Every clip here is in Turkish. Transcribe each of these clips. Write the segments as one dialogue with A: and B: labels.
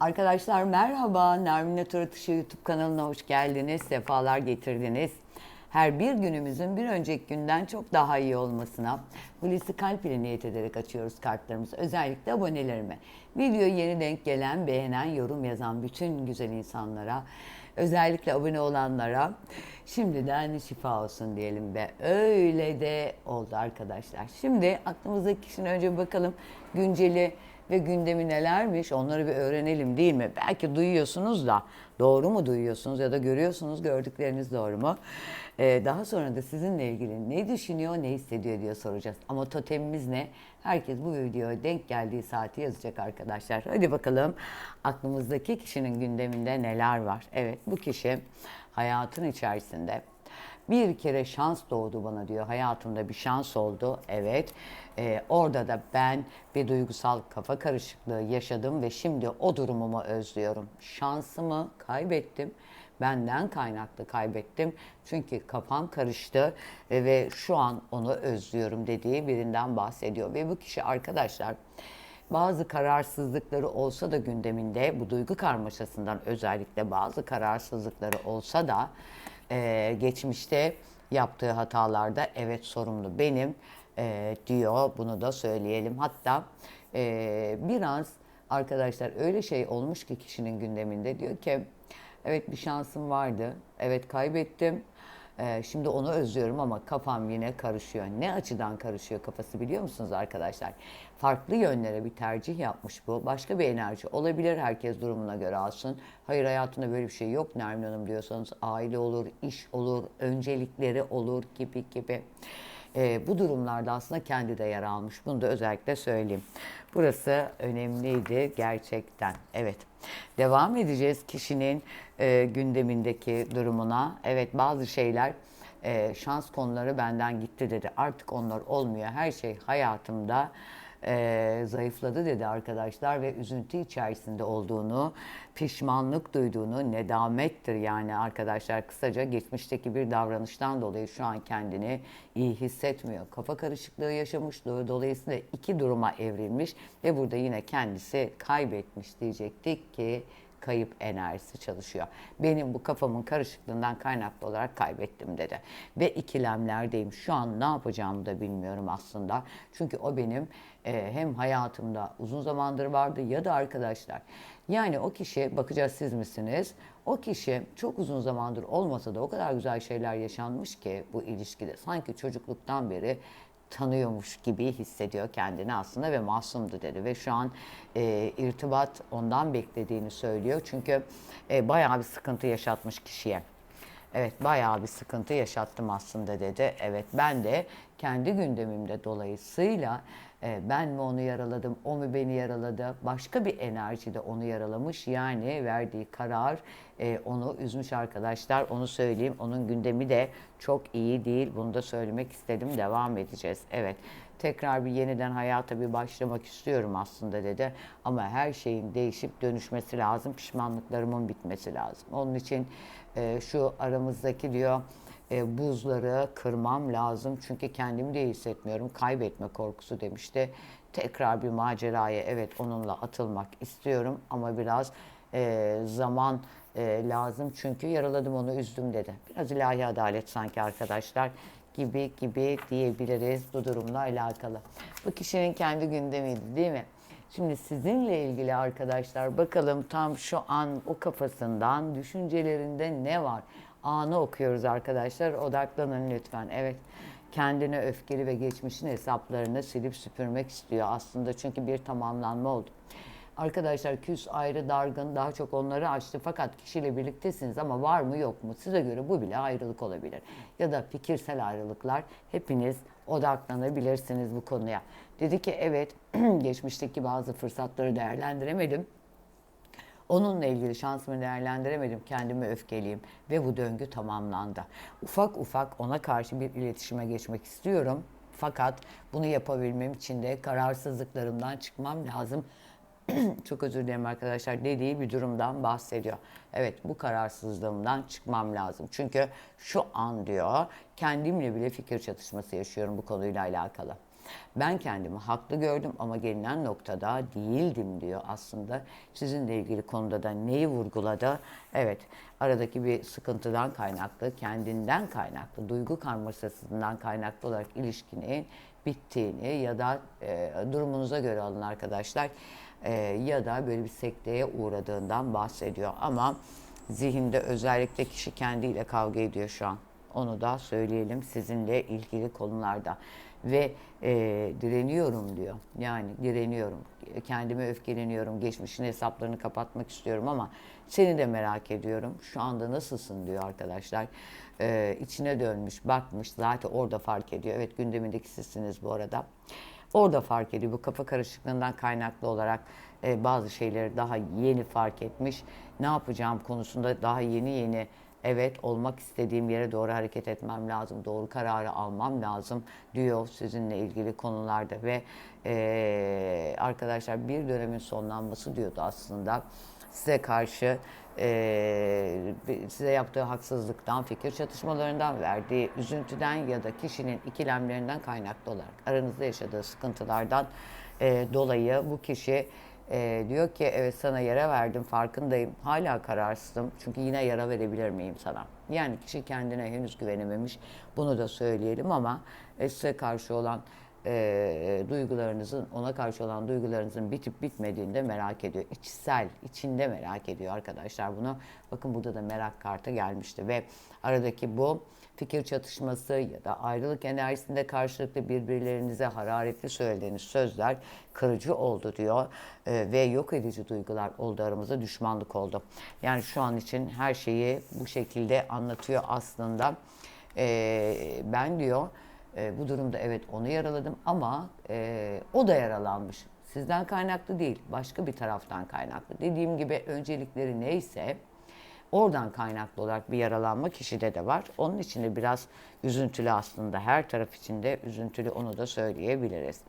A: Arkadaşlar merhaba. Nermin Atör Atışı YouTube kanalına hoş geldiniz. Sefalar getirdiniz. Her bir günümüzün bir önceki günden çok daha iyi olmasına Hulusi Kalp ile niyet ederek açıyoruz kartlarımızı. Özellikle abonelerime. Videoyu yeni denk gelen, beğenen, yorum yazan bütün güzel insanlara, özellikle abone olanlara şimdiden şifa olsun diyelim ve öyle de oldu arkadaşlar. Şimdi aklımızdaki kişinin önce bakalım günceli ve gündemi nelermiş onları bir öğrenelim değil mi? Belki duyuyorsunuz da doğru mu duyuyorsunuz ya da görüyorsunuz gördükleriniz doğru mu? Ee, daha sonra da sizinle ilgili ne düşünüyor ne hissediyor diye soracağız. Ama totemimiz ne? Herkes bu videoya denk geldiği saati yazacak arkadaşlar. Hadi bakalım aklımızdaki kişinin gündeminde neler var? Evet bu kişi hayatın içerisinde bir kere şans doğdu bana diyor. Hayatımda bir şans oldu. Evet. Ee, orada da ben bir duygusal kafa karışıklığı yaşadım ve şimdi o durumumu özlüyorum. Şansımı kaybettim. Benden kaynaklı kaybettim. Çünkü kafam karıştı ve şu an onu özlüyorum dediği birinden bahsediyor. Ve bu kişi arkadaşlar bazı kararsızlıkları olsa da gündeminde bu duygu karmaşasından özellikle bazı kararsızlıkları olsa da e, geçmişte yaptığı hatalarda evet sorumlu benim e, diyor. Bunu da söyleyelim. Hatta e, biraz arkadaşlar öyle şey olmuş ki kişinin gündeminde diyor ki evet bir şansım vardı. Evet kaybettim. Ee, şimdi onu özlüyorum ama kafam yine karışıyor. Ne açıdan karışıyor kafası biliyor musunuz arkadaşlar? Farklı yönlere bir tercih yapmış bu. Başka bir enerji olabilir herkes durumuna göre alsın. Hayır hayatında böyle bir şey yok Nermin Hanım diyorsanız aile olur, iş olur, öncelikleri olur gibi gibi. Ee, bu durumlarda aslında kendi de yer almış. Bunu da özellikle söyleyeyim. Burası önemliydi gerçekten. Evet. Devam edeceğiz kişinin e, gündemindeki durumuna. Evet bazı şeyler e, şans konuları benden gitti dedi. Artık onlar olmuyor. Her şey hayatımda e, zayıfladı dedi arkadaşlar ve üzüntü içerisinde olduğunu, pişmanlık duyduğunu, nedamettir yani arkadaşlar kısaca geçmişteki bir davranıştan dolayı şu an kendini iyi hissetmiyor. Kafa karışıklığı yaşamış dolayısıyla iki duruma evrilmiş ve burada yine kendisi kaybetmiş diyecektik ki kayıp enerjisi çalışıyor. Benim bu kafamın karışıklığından kaynaklı olarak kaybettim dedi. Ve ikilemlerdeyim. Şu an ne yapacağımı da bilmiyorum aslında. Çünkü o benim e, hem hayatımda uzun zamandır vardı ya da arkadaşlar. Yani o kişi bakacağız siz misiniz? O kişi çok uzun zamandır olmasa da o kadar güzel şeyler yaşanmış ki bu ilişkide. Sanki çocukluktan beri tanıyormuş gibi hissediyor kendini aslında ve masumdu dedi ve şu an e, irtibat ondan beklediğini söylüyor çünkü e, bayağı bir sıkıntı yaşatmış kişiye. Evet bayağı bir sıkıntı yaşattım aslında dedi. Evet ben de kendi gündemimde dolayısıyla e, ben mi onu yaraladım, o mu beni yaraladı, başka bir enerji de onu yaralamış. Yani verdiği karar e, onu üzmüş arkadaşlar. Onu söyleyeyim. Onun gündemi de çok iyi değil. Bunu da söylemek istedim. Devam edeceğiz. Evet. Tekrar bir yeniden hayata bir başlamak istiyorum aslında dedi. Ama her şeyin değişip dönüşmesi lazım. Pişmanlıklarımın bitmesi lazım. Onun için e, şu aramızdaki diyor e, buzları kırmam lazım. Çünkü kendimi de hissetmiyorum. Kaybetme korkusu demişti. Tekrar bir maceraya evet onunla atılmak istiyorum ama biraz e, zaman e, lazım. Çünkü yaraladım onu üzdüm dedi. Biraz ilahi adalet sanki arkadaşlar gibi gibi diyebiliriz bu durumla alakalı. Bu kişinin kendi gündemiydi değil mi? Şimdi sizinle ilgili arkadaşlar bakalım tam şu an o kafasından, düşüncelerinde ne var? Anı okuyoruz arkadaşlar. Odaklanın lütfen. Evet. Kendine öfkeli ve geçmişin hesaplarını silip süpürmek istiyor aslında. Çünkü bir tamamlanma oldu. Arkadaşlar küs, ayrı, dargın daha çok onları açtı. Fakat kişiyle birliktesiniz ama var mı yok mu? Size göre bu bile ayrılık olabilir. Ya da fikirsel ayrılıklar. Hepiniz odaklanabilirsiniz bu konuya. Dedi ki evet geçmişteki bazı fırsatları değerlendiremedim. Onunla ilgili şansımı değerlendiremedim, kendimi öfkeliyim ve bu döngü tamamlandı. Ufak ufak ona karşı bir iletişime geçmek istiyorum. Fakat bunu yapabilmem için de kararsızlıklarımdan çıkmam lazım. Çok özür dilerim arkadaşlar dediği bir durumdan bahsediyor. Evet bu kararsızlığımdan çıkmam lazım. Çünkü şu an diyor kendimle bile fikir çatışması yaşıyorum bu konuyla alakalı. Ben kendimi haklı gördüm ama gelinen noktada değildim diyor aslında. Sizinle ilgili konuda da neyi vurguladı? Evet, aradaki bir sıkıntıdan kaynaklı, kendinden kaynaklı, duygu karmaşasından kaynaklı olarak ilişkinin bittiğini ya da e, durumunuza göre alın arkadaşlar e, ya da böyle bir sekteye uğradığından bahsediyor. Ama zihinde özellikle kişi kendiyle kavga ediyor şu an. Onu da söyleyelim sizinle ilgili konularda. Ve e, direniyorum diyor. Yani direniyorum. Kendime öfkeleniyorum. Geçmişin hesaplarını kapatmak istiyorum ama seni de merak ediyorum. Şu anda nasılsın diyor arkadaşlar. E, içine dönmüş, bakmış. Zaten orada fark ediyor. Evet gündemindeki sizsiniz bu arada. Orada fark ediyor. Bu kafa karışıklığından kaynaklı olarak e, bazı şeyleri daha yeni fark etmiş. Ne yapacağım konusunda daha yeni yeni evet olmak istediğim yere doğru hareket etmem lazım, doğru kararı almam lazım diyor sizinle ilgili konularda ve e, arkadaşlar bir dönemin sonlanması diyordu aslında. Size karşı e, size yaptığı haksızlıktan, fikir çatışmalarından, verdiği üzüntüden ya da kişinin ikilemlerinden kaynaklı olarak aranızda yaşadığı sıkıntılardan e, dolayı bu kişi e, diyor ki evet sana yara verdim farkındayım. Hala kararsızım. Çünkü yine yara verebilir miyim sana? Yani kişi kendine henüz güvenememiş. Bunu da söyleyelim ama e, size karşı olan e, duygularınızın ona karşı olan duygularınızın bitip bitmediğini de merak ediyor. İçsel, içinde merak ediyor arkadaşlar bunu. Bakın burada da merak kartı gelmişti ve aradaki bu fikir çatışması ya da ayrılık enerjisinde karşılıklı birbirlerinize hararetli söylediğiniz sözler kırıcı oldu diyor ee, ve yok edici duygular oldu aramızda düşmanlık oldu. Yani şu an için her şeyi bu şekilde anlatıyor aslında. Ee, ben diyor e, bu durumda evet onu yaraladım ama e, o da yaralanmış. Sizden kaynaklı değil, başka bir taraftan kaynaklı. Dediğim gibi öncelikleri neyse oradan kaynaklı olarak bir yaralanma kişide de var. Onun için de biraz üzüntülü aslında. Her taraf içinde üzüntülü onu da söyleyebiliriz.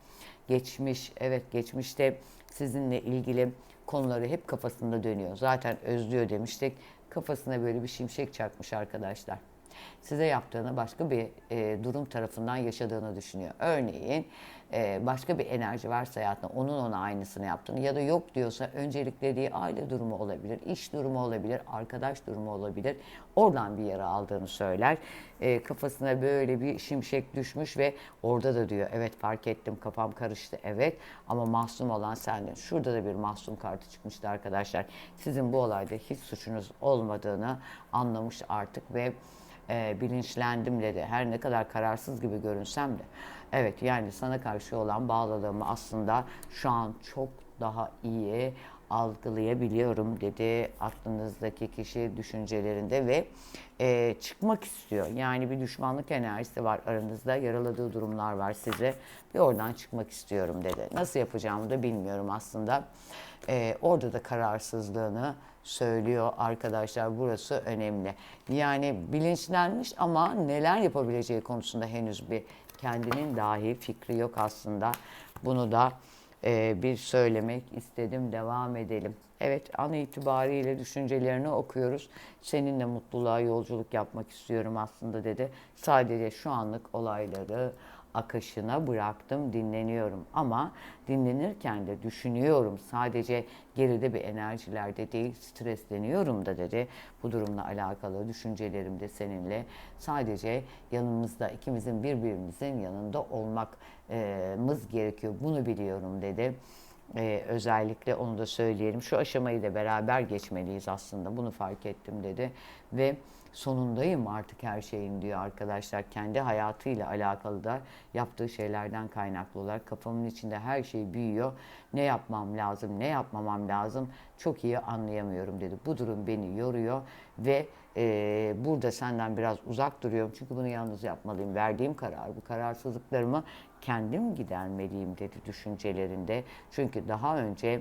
A: Geçmiş, evet geçmişte sizinle ilgili konuları hep kafasında dönüyor. Zaten özlüyor demiştik. Kafasına böyle bir şimşek çakmış arkadaşlar size yaptığını başka bir e, durum tarafından yaşadığını düşünüyor. Örneğin e, başka bir enerji varsa hayatında onun ona aynısını yaptığını ya da yok diyorsa önceliklediği aile durumu olabilir, iş durumu olabilir, arkadaş durumu olabilir. Oradan bir yara aldığını söyler. E, kafasına böyle bir şimşek düşmüş ve orada da diyor evet fark ettim kafam karıştı evet ama mahzun olan sendin. Şurada da bir mahzun kartı çıkmıştı arkadaşlar. Sizin bu olayda hiç suçunuz olmadığını anlamış artık ve e, bilinçlendim dedi. Her ne kadar kararsız gibi görünsem de. Evet yani sana karşı olan bağlılığımı aslında şu an çok daha iyi algılayabiliyorum dedi aklınızdaki kişi düşüncelerinde ve e, çıkmak istiyor. Yani bir düşmanlık enerjisi var aranızda, yaraladığı durumlar var size ve oradan çıkmak istiyorum dedi. Nasıl yapacağımı da bilmiyorum aslında. E, orada da kararsızlığını söylüyor arkadaşlar. Burası önemli. Yani bilinçlenmiş ama neler yapabileceği konusunda henüz bir kendinin dahi fikri yok aslında. Bunu da e, bir söylemek istedim. Devam edelim. Evet an itibariyle düşüncelerini okuyoruz. Seninle mutluluğa yolculuk yapmak istiyorum aslında dedi. Sadece şu anlık olayları akışına bıraktım, dinleniyorum. Ama dinlenirken de düşünüyorum. Sadece geride bir enerjilerde değil, stresleniyorum da dedi. Bu durumla alakalı düşüncelerim de seninle. Sadece yanımızda, ikimizin birbirimizin yanında olmamız gerekiyor. Bunu biliyorum dedi. Ee, özellikle onu da söyleyelim. Şu aşamayı da beraber geçmeliyiz aslında. Bunu fark ettim dedi. Ve sonundayım artık her şeyin diyor arkadaşlar. Kendi hayatıyla alakalı da yaptığı şeylerden kaynaklı olarak kafamın içinde her şey büyüyor. Ne yapmam lazım, ne yapmamam lazım çok iyi anlayamıyorum dedi. Bu durum beni yoruyor ve e, burada senden biraz uzak duruyorum. Çünkü bunu yalnız yapmalıyım. Verdiğim karar, bu kararsızlıklarımı kendim gidermeliyim dedi düşüncelerinde. Çünkü daha önce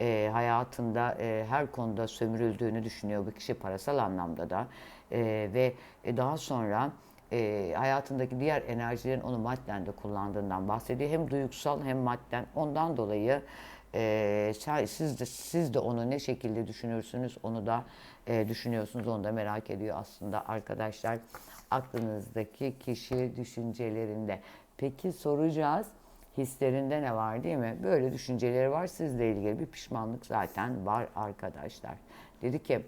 A: e, hayatında e, her konuda sömürüldüğünü düşünüyor bu kişi parasal anlamda da e, ve daha sonra e, hayatındaki diğer enerjilerin onu madden de kullandığından bahsediyor. Hem duygusal hem madden. Ondan dolayı e, siz de siz de onu ne şekilde düşünürsünüz onu da e, düşünüyorsunuz onu da merak ediyor aslında arkadaşlar aklınızdaki kişi düşüncelerinde. Peki soracağız. Hislerinde ne var değil mi? Böyle düşünceleri var sizle ilgili bir pişmanlık zaten var arkadaşlar. Dedi ki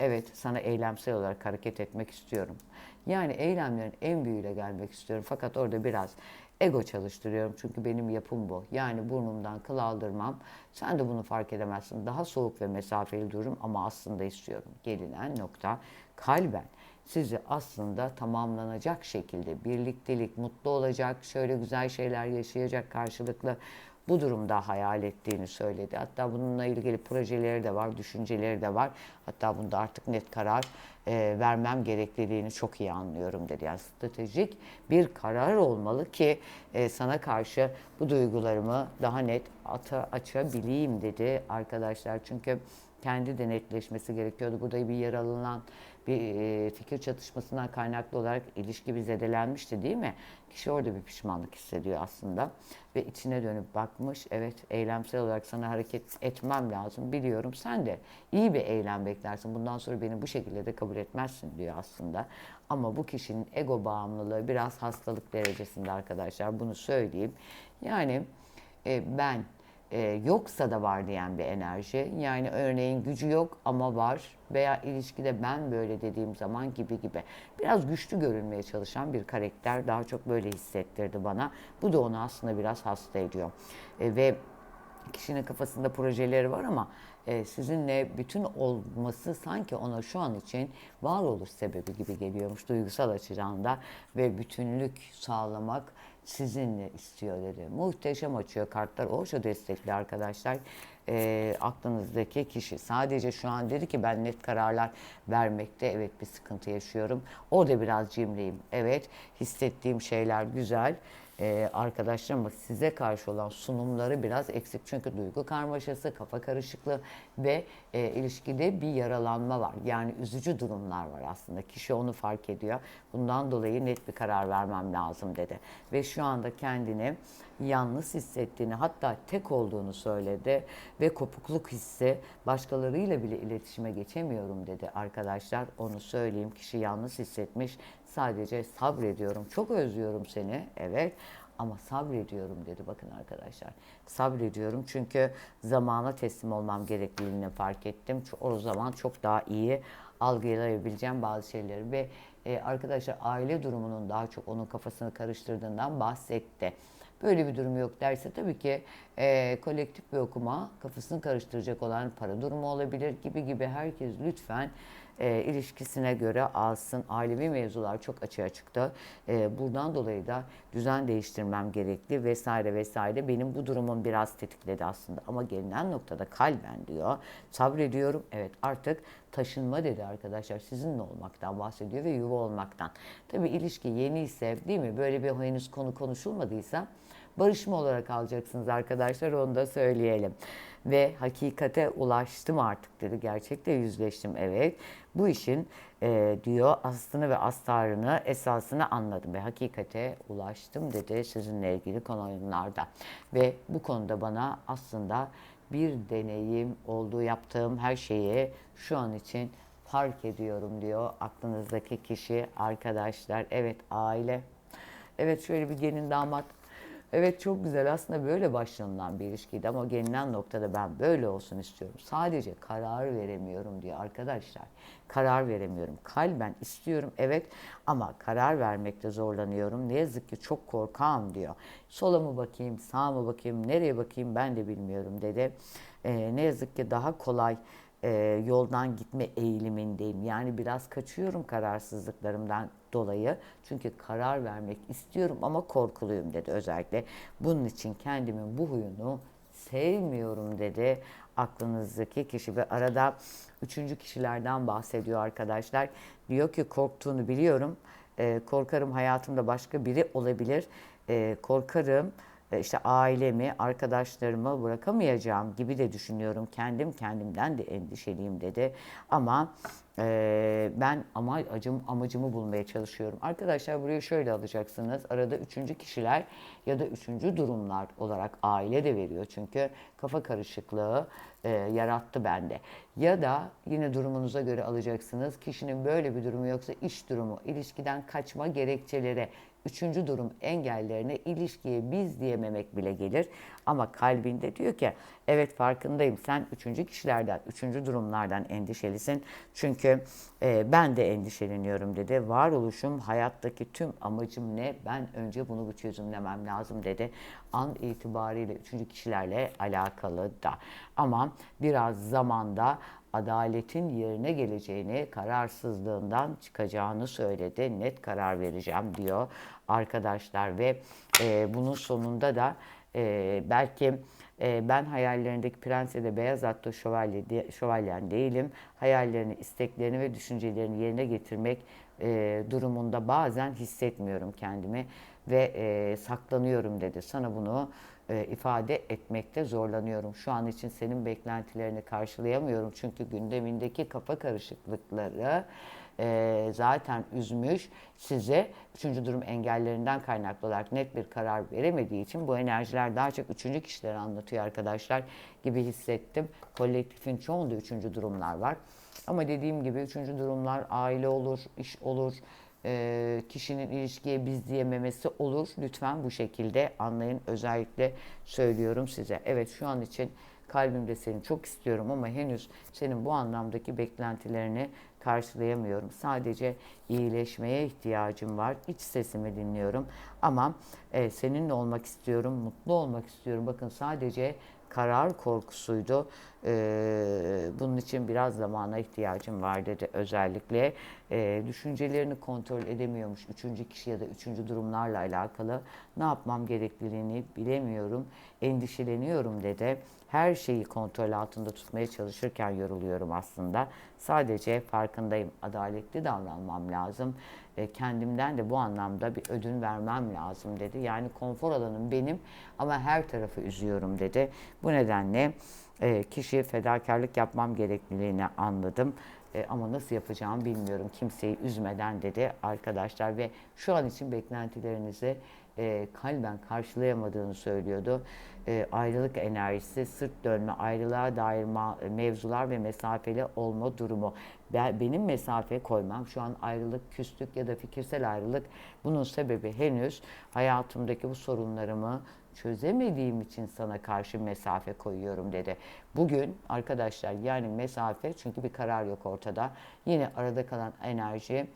A: evet sana eylemsel olarak hareket etmek istiyorum. Yani eylemlerin en büyüğüyle gelmek istiyorum. Fakat orada biraz ego çalıştırıyorum. Çünkü benim yapım bu. Yani burnumdan kıl aldırmam. Sen de bunu fark edemezsin. Daha soğuk ve mesafeli dururum ama aslında istiyorum. Gelinen nokta kalben sizi aslında tamamlanacak şekilde birliktelik, mutlu olacak, şöyle güzel şeyler yaşayacak karşılıklı bu durumda hayal ettiğini söyledi. Hatta bununla ilgili projeleri de var, düşünceleri de var. Hatta bunda artık net karar e, vermem gerekliliğini çok iyi anlıyorum dedi. Yani stratejik bir karar olmalı ki e, sana karşı bu duygularımı daha net ata, açabileyim dedi arkadaşlar. Çünkü kendi de netleşmesi gerekiyordu. Burada bir yer alınan bir e, fikir çatışmasından kaynaklı olarak ilişki bir zedelenmişti değil mi? Kişi orada bir pişmanlık hissediyor aslında ve içine dönüp bakmış. Evet eylemsel olarak sana hareket etmem lazım biliyorum. Sen de iyi bir eylem beklersin. Bundan sonra beni bu şekilde de kabul etmezsin diyor aslında. Ama bu kişinin ego bağımlılığı biraz hastalık derecesinde arkadaşlar bunu söyleyeyim. Yani e, ben e, yoksa da var diyen bir enerji. Yani örneğin gücü yok ama var veya ilişkide ben böyle dediğim zaman gibi gibi. Biraz güçlü görünmeye çalışan bir karakter daha çok böyle hissettirdi bana. Bu da onu aslında biraz hasta ediyor. E, ve kişinin kafasında projeleri var ama e, sizinle bütün olması sanki ona şu an için varoluş sebebi gibi geliyormuş duygusal açıdan da ve bütünlük sağlamak sizinle istiyor dedi. Muhteşem açıyor kartlar. Oşo destekli arkadaşlar. E, aklınızdaki kişi sadece şu an dedi ki ben net kararlar vermekte evet bir sıkıntı yaşıyorum. Orada biraz cimriyim. Evet hissettiğim şeyler güzel e, arkadaşlarım size karşı olan sunumları biraz eksik. Çünkü duygu karmaşası, kafa karışıklığı ve e, ilişkide bir yaralanma var. Yani üzücü durumlar var aslında. Kişi onu fark ediyor. Bundan dolayı net bir karar vermem lazım dedi. Ve şu anda kendini yalnız hissettiğini hatta tek olduğunu söyledi ve kopukluk hissi başkalarıyla bile iletişime geçemiyorum dedi arkadaşlar. Onu söyleyeyim kişi yalnız hissetmiş sadece sabrediyorum çok özlüyorum seni evet ama sabrediyorum dedi bakın arkadaşlar. Sabrediyorum çünkü zamana teslim olmam gerekliliğini fark ettim. O zaman çok daha iyi algılayabileceğim bazı şeyleri ve e, arkadaşlar aile durumunun daha çok onun kafasını karıştırdığından bahsetti. Böyle bir durum yok derse tabii ki e, kolektif bir okuma kafasını karıştıracak olan para durumu olabilir gibi gibi herkes lütfen e, ilişkisine göre alsın. Ailevi mevzular çok açığa çıktı. E, buradan dolayı da düzen değiştirmem gerekli vesaire vesaire. Benim bu durumum biraz tetikledi aslında. Ama gelinen noktada kalben diyor. Sabrediyorum. Evet artık taşınma dedi arkadaşlar. Sizinle olmaktan bahsediyor ve yuva olmaktan. Tabii ilişki yeni ise değil mi? Böyle bir henüz konu konuşulmadıysa barışma olarak alacaksınız arkadaşlar onu da söyleyelim. Ve hakikate ulaştım artık dedi. Gerçekte yüzleştim evet. Bu işin e, diyor aslını ve astarını esasını anladım ve hakikate ulaştım dedi sizinle ilgili konularda. Ve bu konuda bana aslında bir deneyim olduğu yaptığım her şeyi şu an için fark ediyorum diyor aklınızdaki kişi arkadaşlar. Evet aile. Evet şöyle bir gelin damat Evet çok güzel aslında böyle başlanılan bir ilişkiydi ama gelinen noktada ben böyle olsun istiyorum. Sadece karar veremiyorum diyor arkadaşlar. Karar veremiyorum. Kalben istiyorum evet ama karar vermekte zorlanıyorum. Ne yazık ki çok korkağım diyor. Sola mı bakayım, sağa mı bakayım, nereye bakayım ben de bilmiyorum dedi. Ee, ne yazık ki daha kolay e, yoldan gitme eğilimindeyim. Yani biraz kaçıyorum kararsızlıklarımdan dolayı. Çünkü karar vermek istiyorum ama korkuluyum dedi özellikle. Bunun için kendimin bu huyunu sevmiyorum dedi aklınızdaki kişi ve arada üçüncü kişilerden bahsediyor arkadaşlar. Diyor ki korktuğunu biliyorum. E, korkarım hayatımda başka biri olabilir. E, korkarım e, işte ailemi, arkadaşlarımı bırakamayacağım gibi de düşünüyorum. Kendim kendimden de endişeliyim dedi. Ama e, ben amacım, amacımı bulmaya çalışıyorum. Arkadaşlar burayı şöyle alacaksınız. Arada üçüncü kişiler ya da üçüncü durumlar olarak aile de veriyor. Çünkü kafa karışıklığı e, yarattı bende. Ya da yine durumunuza göre alacaksınız. Kişinin böyle bir durumu yoksa iş durumu, ilişkiden kaçma gerekçeleri, üçüncü durum engellerine ilişkiye biz diyememek bile gelir. Ama kalbinde diyor ki evet farkındayım sen üçüncü kişilerden, üçüncü durumlardan endişelisin. Çünkü e, ben de endişeleniyorum dedi. Varoluşum hayattaki tüm amacım ne? Ben önce bunu bu çözümlemem lazım dedi. An itibariyle üçüncü kişilerle alakalı da. Ama biraz zamanda adaletin yerine geleceğini, kararsızlığından çıkacağını söyledi. Net karar vereceğim diyor arkadaşlar ve e, bunun sonunda da e, belki e, ben hayallerindeki prens ya da beyaz atlı şövalye, de- şövalyen değilim. Hayallerini, isteklerini ve düşüncelerini yerine getirmek e, durumunda bazen hissetmiyorum kendimi ve e, saklanıyorum dedi. Sana bunu e, ifade etmekte zorlanıyorum. Şu an için senin beklentilerini karşılayamıyorum. Çünkü gündemindeki kafa karışıklıkları e, zaten üzmüş. Size üçüncü durum engellerinden kaynaklı olarak net bir karar veremediği için bu enerjiler daha çok üçüncü kişileri anlatıyor arkadaşlar gibi hissettim. Kolektifin çoğunda üçüncü durumlar var. Ama dediğim gibi üçüncü durumlar aile olur, iş olur, e, kişinin ilişkiye biz diyememesi olur. Lütfen bu şekilde anlayın. Özellikle söylüyorum size. Evet şu an için kalbimde seni çok istiyorum ama henüz senin bu anlamdaki beklentilerini karşılayamıyorum. Sadece iyileşmeye ihtiyacım var. İç sesimi dinliyorum. Ama e, seninle olmak istiyorum, mutlu olmak istiyorum. Bakın sadece karar korkusuydu. Ee, bunun için biraz zamana ihtiyacım var dedi özellikle. Ee, düşüncelerini kontrol edemiyormuş üçüncü kişi ya da üçüncü durumlarla alakalı. Ne yapmam gerekliliğini bilemiyorum, endişeleniyorum dedi. Her şeyi kontrol altında tutmaya çalışırken yoruluyorum aslında. Sadece farkındayım, adaletli davranmam lazım. Ee, kendimden de bu anlamda bir ödün vermem lazım dedi. Yani konfor alanım benim ama her tarafı üzüyorum dedi. Bu nedenle e, kişiye fedakarlık yapmam gerekliliğini anladım. E, ama nasıl yapacağımı bilmiyorum. Kimseyi üzmeden dedi arkadaşlar ve şu an için beklentilerinizi e, kalben karşılayamadığını söylüyordu. E, ayrılık enerjisi, sırt dönme, ayrılığa dair mevzular ve mesafeli olma durumu. Ben, benim mesafe koymam şu an ayrılık, küslük ya da fikirsel ayrılık. Bunun sebebi henüz hayatımdaki bu sorunlarımı çözemediğim için sana karşı mesafe koyuyorum dedi. Bugün arkadaşlar yani mesafe çünkü bir karar yok ortada. Yine arada kalan enerji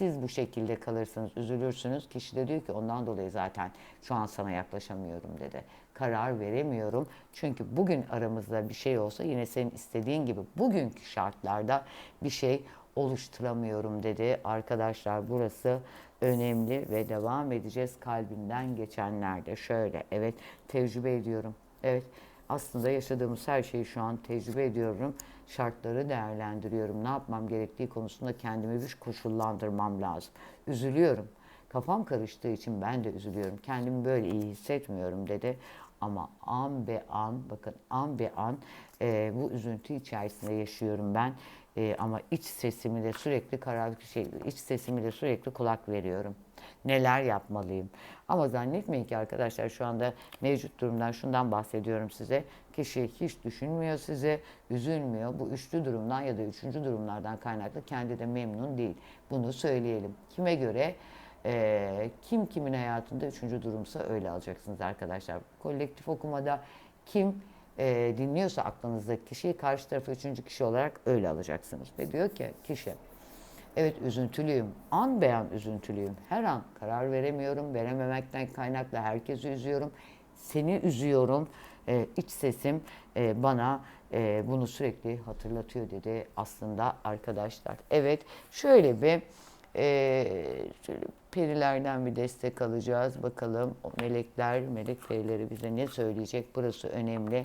A: siz bu şekilde kalırsınız, üzülürsünüz. Kişi de diyor ki ondan dolayı zaten şu an sana yaklaşamıyorum dedi. Karar veremiyorum. Çünkü bugün aramızda bir şey olsa yine senin istediğin gibi bugünkü şartlarda bir şey oluşturamıyorum dedi. Arkadaşlar burası önemli ve devam edeceğiz kalbinden geçenlerde. Şöyle evet tecrübe ediyorum. Evet aslında yaşadığımız her şeyi şu an tecrübe ediyorum. Şartları değerlendiriyorum. Ne yapmam gerektiği konusunda kendimi bir koşullandırmam lazım. Üzülüyorum. Kafam karıştığı için ben de üzülüyorum. Kendimi böyle iyi hissetmiyorum dedi. Ama an be an, bakın an be an e, bu üzüntü içerisinde yaşıyorum ben. E, ama iç sesimi de sürekli karar şey, iç sesimi de sürekli kulak veriyorum. Neler yapmalıyım? Ama zannetmeyin ki arkadaşlar şu anda mevcut durumdan şundan bahsediyorum size. Kişi hiç düşünmüyor size, üzülmüyor. Bu üçlü durumdan ya da üçüncü durumlardan kaynaklı kendi de memnun değil. Bunu söyleyelim. Kime göre? Ee, kim kimin hayatında üçüncü durumsa öyle alacaksınız arkadaşlar. Kolektif okumada kim e, dinliyorsa aklınızdaki kişiyi karşı tarafı üçüncü kişi olarak öyle alacaksınız. Ve diyor ki kişi evet üzüntülüyüm, an beyan üzüntülüyüm. Her an karar veremiyorum, verememekten kaynaklı herkesi üzüyorum. Seni üzüyorum. Ee, iç sesim e, bana e, bunu sürekli hatırlatıyor dedi aslında arkadaşlar. Evet şöyle bir ee, şöyle perilerden bir destek alacağız. Bakalım o melekler, melek perileri bize ne söyleyecek? Burası önemli.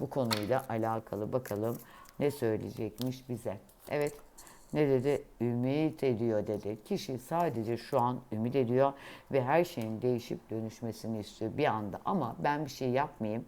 A: Bu konuyla alakalı bakalım ne söyleyecekmiş bize. Evet ne dedi? Ümit ediyor dedi. Kişi sadece şu an ümit ediyor ve her şeyin değişip dönüşmesini istiyor bir anda. Ama ben bir şey yapmayayım.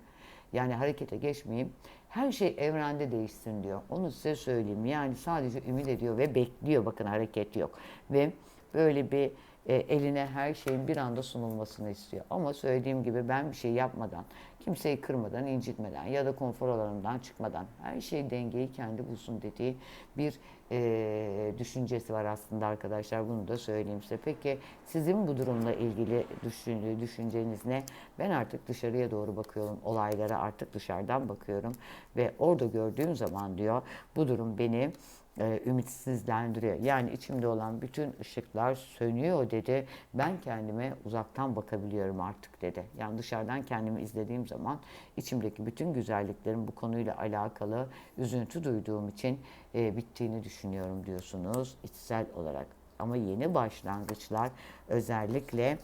A: Yani harekete geçmeyeyim. Her şey evrende değişsin diyor. Onu size söyleyeyim. Yani sadece ümit ediyor ve bekliyor. Bakın hareket yok. Ve böyle bir e, eline her şeyin bir anda sunulmasını istiyor. Ama söylediğim gibi ben bir şey yapmadan, kimseyi kırmadan, incitmeden ya da konfor alanından çıkmadan her şey dengeyi kendi bulsun dediği bir e, düşüncesi var aslında arkadaşlar. Bunu da söyleyeyim size. Peki sizin bu durumla ilgili düşün, düşünceniz ne? Ben artık dışarıya doğru bakıyorum. Olaylara artık dışarıdan bakıyorum. Ve orada gördüğüm zaman diyor bu durum beni e, ümitsizlendiriyor. Yani içimde olan bütün ışıklar sönüyor dedi. Ben kendime uzaktan bakabiliyorum artık dedi. Yani dışarıdan kendimi izlediğim zaman içimdeki bütün güzelliklerin bu konuyla alakalı üzüntü duyduğum için e, bittiğini düşünüyorum diyorsunuz içsel olarak. Ama yeni başlangıçlar özellikle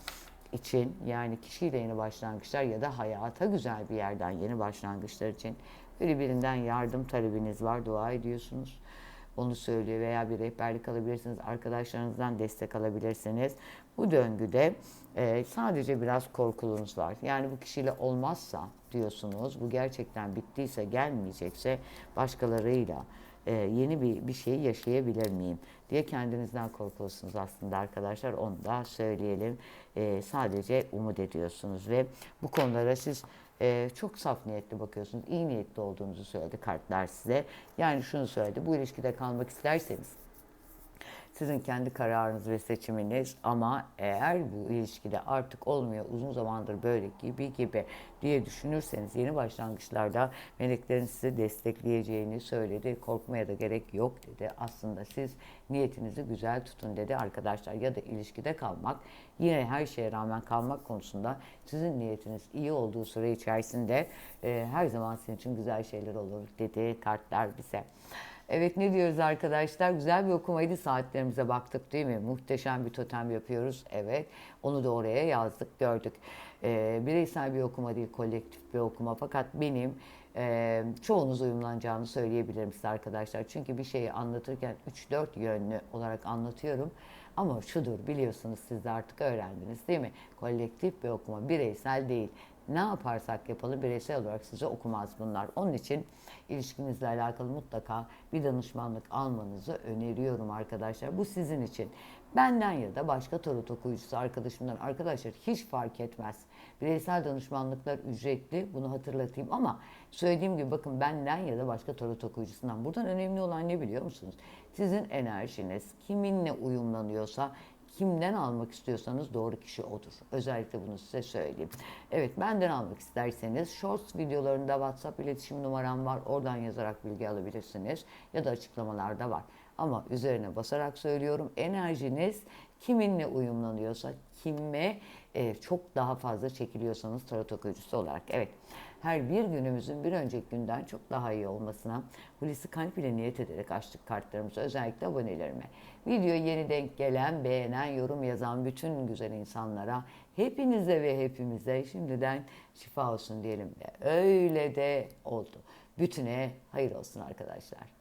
A: için yani kişiyle yeni başlangıçlar ya da hayata güzel bir yerden yeni başlangıçlar için birbirinden yardım talebiniz var, dua ediyorsunuz onu söylüyor veya bir rehberlik alabilirsiniz, arkadaşlarınızdan destek alabilirsiniz. Bu döngüde e, sadece biraz korkulunuz var. Yani bu kişiyle olmazsa diyorsunuz, bu gerçekten bittiyse, gelmeyecekse başkalarıyla e, yeni bir, bir şeyi yaşayabilir miyim diye kendinizden korkuyorsunuz aslında arkadaşlar. Onu da söyleyelim. E, sadece umut ediyorsunuz ve bu konulara siz e, çok saf niyetli bakıyorsunuz. iyi niyetli olduğunuzu söyledi kartlar size. Yani şunu söyledi. Bu ilişkide kalmak isterseniz sizin kendi kararınız ve seçiminiz ama eğer bu ilişkide artık olmuyor uzun zamandır böyle gibi gibi diye düşünürseniz yeni başlangıçlarda meleklerin sizi destekleyeceğini söyledi. Korkmaya da gerek yok dedi. Aslında siz niyetinizi güzel tutun dedi arkadaşlar ya da ilişkide kalmak yine her şeye rağmen kalmak konusunda sizin niyetiniz iyi olduğu süre içerisinde e, her zaman sizin için güzel şeyler olur dedi kartlar bize. Evet ne diyoruz arkadaşlar? Güzel bir okumaydı. Saatlerimize baktık değil mi? Muhteşem bir totem yapıyoruz. Evet. Onu da oraya yazdık, gördük. Ee, bireysel bir okuma değil, kolektif bir okuma. Fakat benim e, çoğunuz uyumlanacağını söyleyebilirim size arkadaşlar. Çünkü bir şeyi anlatırken 3-4 yönlü olarak anlatıyorum. Ama şudur biliyorsunuz siz de artık öğrendiniz değil mi? Kolektif bir okuma, bireysel değil ne yaparsak yapalım bireysel olarak size okumaz bunlar. Onun için ilişkinizle alakalı mutlaka bir danışmanlık almanızı öneriyorum arkadaşlar. Bu sizin için. Benden ya da başka tarot okuyucusu arkadaşımdan arkadaşlar hiç fark etmez. Bireysel danışmanlıklar ücretli bunu hatırlatayım ama söylediğim gibi bakın benden ya da başka tarot okuyucusundan buradan önemli olan ne biliyor musunuz? Sizin enerjiniz kiminle uyumlanıyorsa kimden almak istiyorsanız doğru kişi odur. Özellikle bunu size söyleyeyim. Evet benden almak isterseniz Shorts videolarında WhatsApp iletişim numaram var. Oradan yazarak bilgi alabilirsiniz. Ya da açıklamalarda var. Ama üzerine basarak söylüyorum. Enerjiniz kiminle uyumlanıyorsa, kime e, çok daha fazla çekiliyorsanız tarot okuyucusu olarak. Evet her bir günümüzün bir önceki günden çok daha iyi olmasına Hulusi Kalp ile niyet ederek açtık kartlarımızı özellikle abonelerime. Videoya yeni denk gelen, beğenen, yorum yazan bütün güzel insanlara hepinize ve hepimize şimdiden şifa olsun diyelim öyle de oldu. Bütüne hayır olsun arkadaşlar.